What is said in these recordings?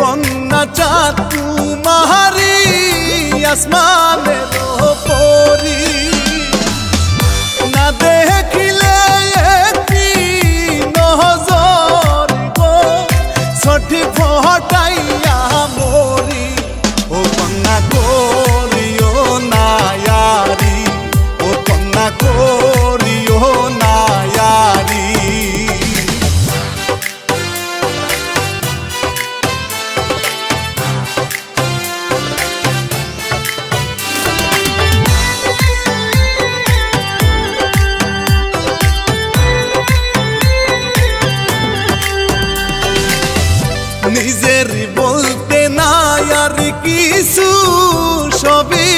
কন্যা চাঁদ তুমারি আসমানে পরি সবই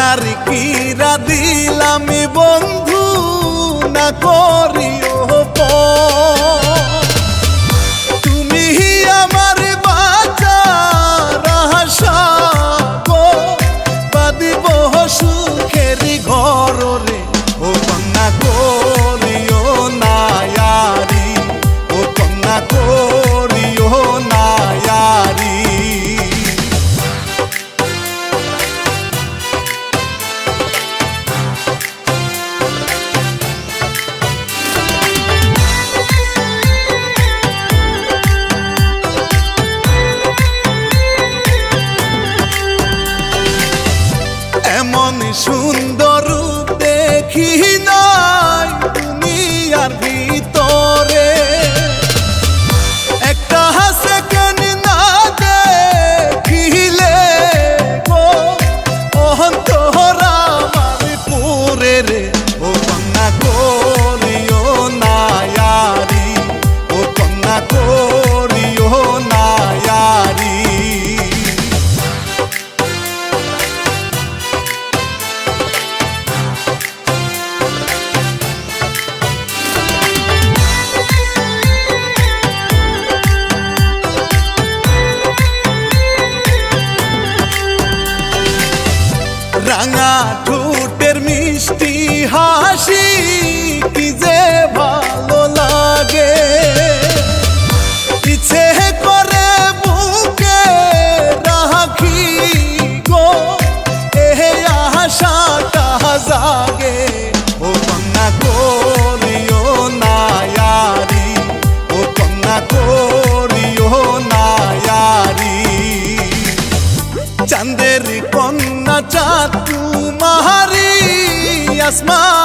আশার কিরা দিলামি বন্ধু না করিও পর। সুন্দর সুন্দর দেখি রাঙা ঠোঁটের মিষ্টি হাসি কি যে ভালো লাগে। Smile.